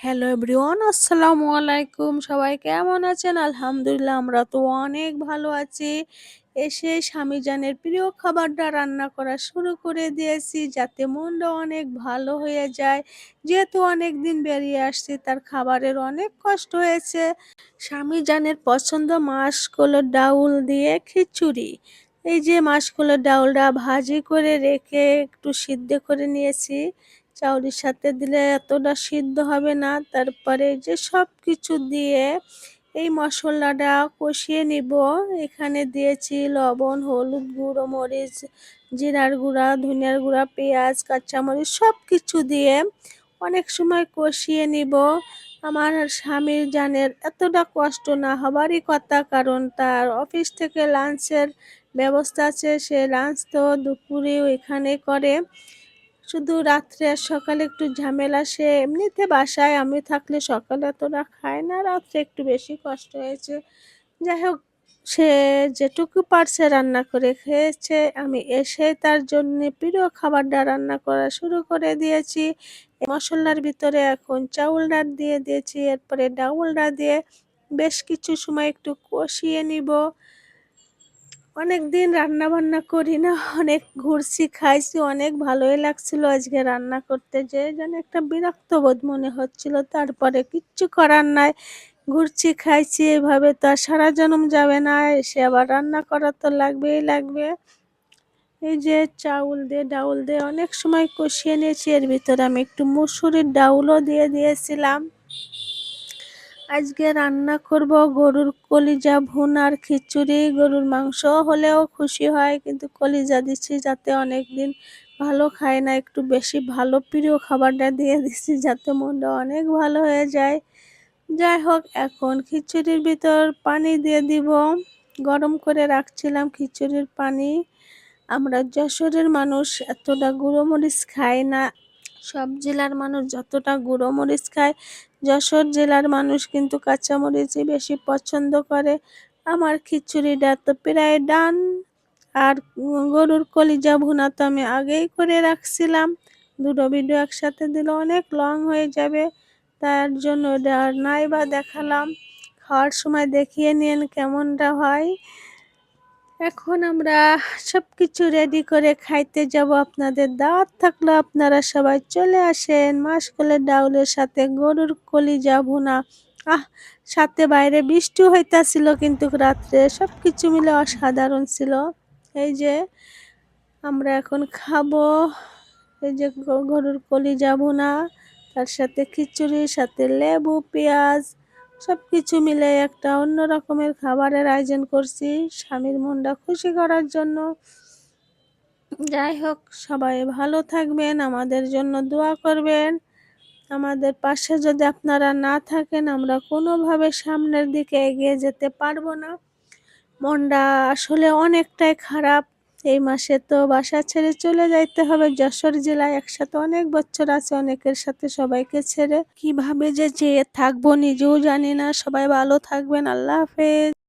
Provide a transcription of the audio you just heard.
Hello everyone আসসালামু আলাইকুম সবাই কেমন আছেন? আলহামদুলিল্লাহ, আমরা তো অনেক ভালো আছি। এসে স্বামীজানের প্রিয় খাবারটা রান্না করা শুরু করে দিয়েছি, যাতে মনটা অনেক ভালো হয়ে যায়। যেহেতু অনেক দিন বেরিয়ে আসছি, তার খাবারের অনেক কষ্ট হয়েছে। স্বামীজানের পছন্দ মাসকলোর ডাউল দিয়ে খিচুড়ি। এই যে মাসকলোর ডাউলটা ভাজি করে রেখে একটু সিদ্ধ করে নিয়েছি। চাউলের সাথে দিলে এতটা সিদ্ধ হবে না। তারপরে যে সব কিছু দিয়ে এই মশলাটা কষিয়ে নিব। এখানে দিয়েছি লবণ, হলুদ গুঁড়ো, মরিচ, জিরার গুঁড়া, ধনিয়ার গুঁড়া, পেঁয়াজ, কাঁচামরিচ সব কিছু দিয়ে অনেক সময় কষিয়ে নিব। আমার স্বামীর জানের এতটা কষ্ট না হবারই কথা, কারণ তার অফিস থেকে লাঞ্চের ব্যবস্থা আছে। সে লাঞ্চ তো দুপুরে ওইখানে করে। শুধু রাত্রে আর সকালে একটু ঝামেলা, সে এমনিতে বাসায়, আমি থাকলে সকালে এতটা খায় না, রাত্রে একটু বেশি কষ্ট হয়েছে। যাই হোক, সে যেটুকু পারছে রান্না করে খেয়েছে, আমি এসে তার জন্য প্রিয় খাবারটা রান্না করা শুরু করে দিয়েছি। মশলার ভিতরে এখন চাউল চাউলটা দিয়ে দিয়েছি, এরপরে ডাউল ডাউলটা দিয়ে বেশ কিছু সময় একটু কষিয়ে নিব। অনেক দিন রান্না বান্না করি না, অনেক ঘুরছি, খাইছি, অনেক ভালোই লাগছিল আজকে রান্না করতে, যে যেন একটা বিরক্ত বোধ মনে হচ্ছিল। তারপরে কিচ্ছু করার নাই, ঘুরছি, খাইছি, এভাবে তো আর সারা জনম যাবে না, এসে আবার রান্না করা তো লাগবেই লাগবে। এই যে চাউল দিয়ে, ডাউল দিয়ে অনেক সময় কষিয়ে নিয়েছি, এর ভিতরে আমি একটু মুসুরির ডাউলও দিয়ে দিয়েছিলাম। আজকে রান্না করব গরুর কলিজা ভুনার খিচুড়ি। গরুর মাংস হলেও খুশি হয়, কিন্তু কলিজা দিচ্ছি যাতে অনেক দিন ভালো খায় না। একটু বেশি ভালো প্রিয় খাবারটা দিয়ে দিচ্ছি যাতে মনটা অনেক ভালো হয়ে যায়। যাই হোক, এখন খিচুড়ির ভিতর পানি দিয়ে দিব। গরম করে রাখছিলাম খিচুড়ির পানি। আমরা যশোরের মানুষ, এতটা গুঁড়ো মরিচ খায় না। সব জেলার মানুষ যতটা গুঁড়ো মরিচ খায় যশোর জেলার মানুষ কিন্তু কাঁচামরিচই বেশি পছন্দ করে। আমার খিচুড়িটা তো প্রায় ডান। আর গরুর কলিজা ভুনা তো আমি আগেই করে রাখছিলাম। দুটো ভিডিও একসাথে দিলে অনেক লং হয়ে যাবে। তার জন্য নাই বা দেখালাম। খাওয়ার সময় দেখিয়ে নিন কেমনটা হয়। এখন আমরা সব কিছু রেডি করে খাইতে যাব আপনাদের দাওয়াত থাকলে আপনারা সবাই চলে আসেন। মাসকলের ডাউলের সাথে গরুর কলিজা ভুনা আহ, সাথে বাইরে বৃষ্টি হইতাছিল কিন্তু রাত্রে সব কিছু মিলে অসাধারণ ছিল। এই যে আমরা এখন খাব। এই যে গরুর কলিজা ভুনা তার সাথে খিচুড়ির সাথে লেবু, পেঁয়াজ সব কিছু মিলে একটা অন্য রকমের খাবারের আয়োজন করছি, স্বামীর মনটা খুশি করার জন্য। যাই হোক, সবাই ভালো থাকবেন, আমাদের জন্য দোয়া করবেন। আমাদের পাশে যদি আপনারা না থাকেন, আমরা কোনোভাবে সামনের দিকে এগিয়ে যেতে পারব না। মনটা আসলে অনেকটাই খারাপ। এই মাসে তো বাসা ছেড়ে চলে যাইতে হবে। যশোর জেলায় একসাথে অনেক বছর আছে, অনেকের সাথে সবাইকে ছেড়ে। কীভাবে যে যেয়ে থাকব নিজেও জানি না, সবাই ভালো থাকবেন, আল্লাহ হাফেজ।